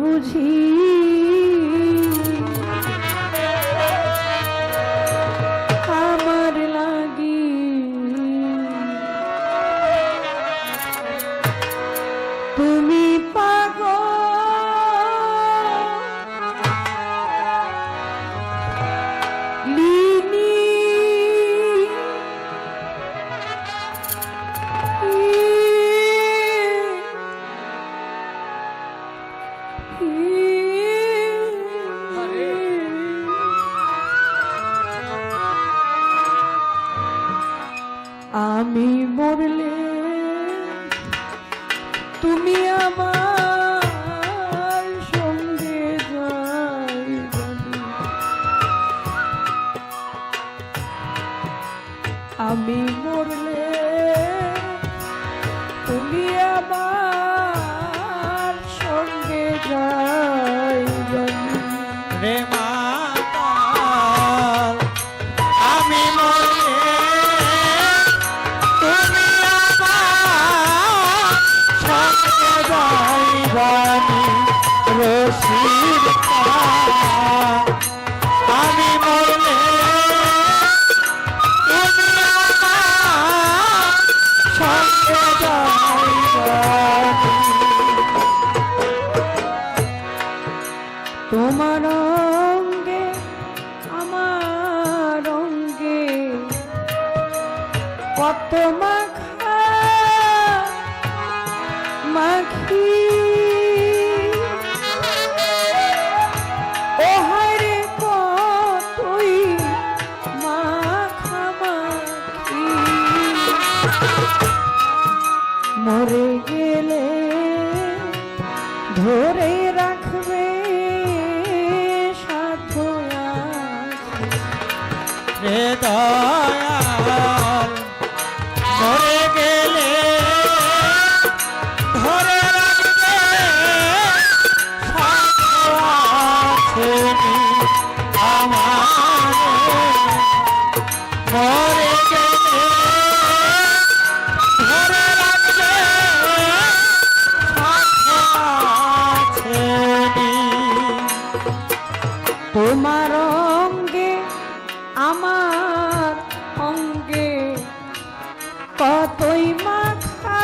বুঝি আমার আমি মরলে তুমি আমার সঙ্গে যাইবানি আমি কত মাখা মাখি। ও হারে কতই মাখা মাখি। মরে গেলে ধরে রাখবে দয়াল তোমার অঙ্গে, আমার অঙ্গে, কতই মাখা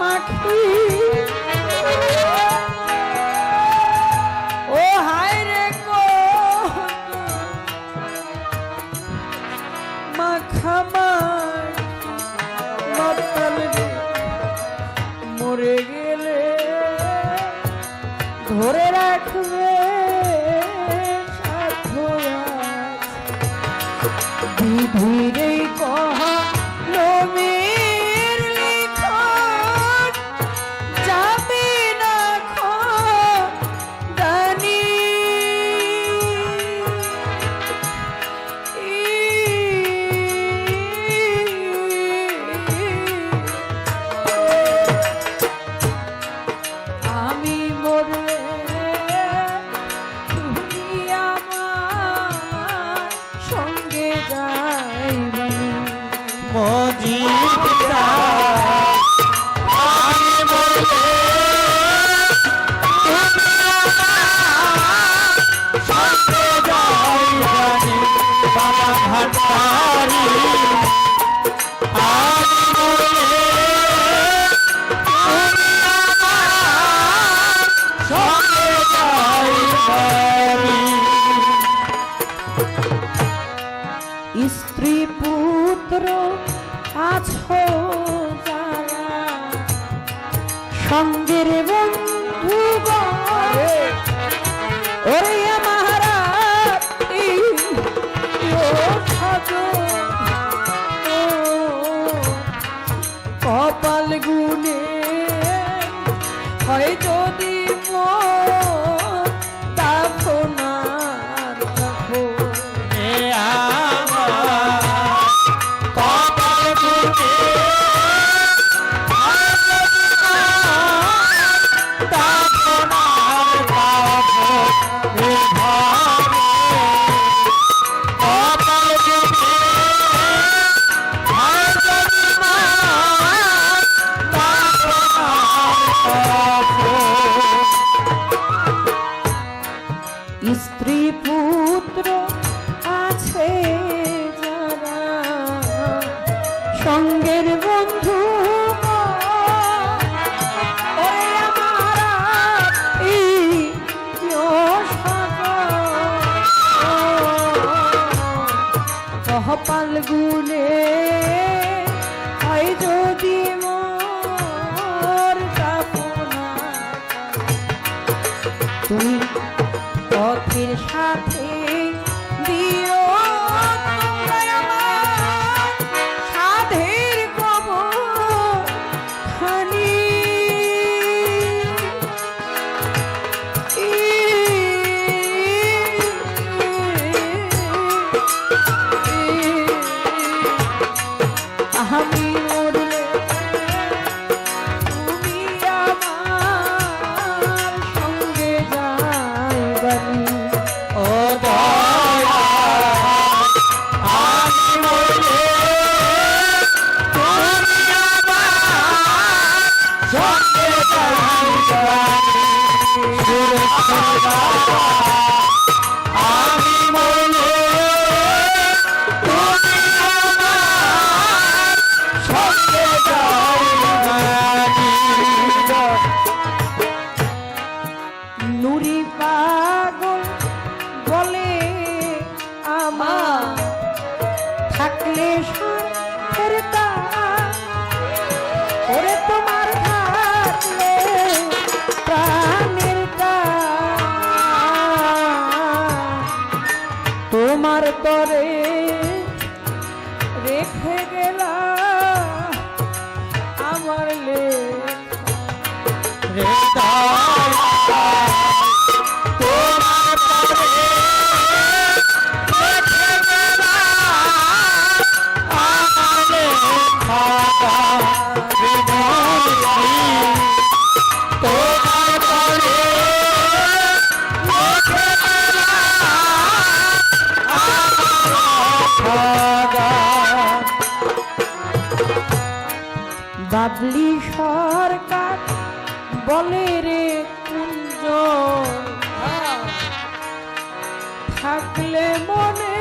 মাখি ও হায় রে কত মাখা মাতাল মরে গেলে ধরে রাখবে আমি সঙ্গের বন্ধু ওরে আমারা কপাল গুনে হয় যদি Lagune. Thank you. বাবলি সরকার বলে রে কুঞ্জ। হ্যাঁ। থাকলে মনে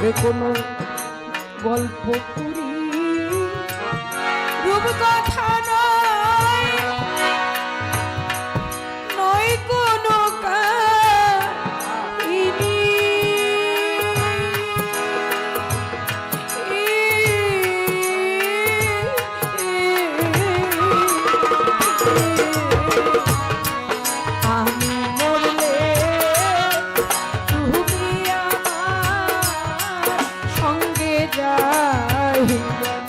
পরে কোনো গল্প করি। যায়।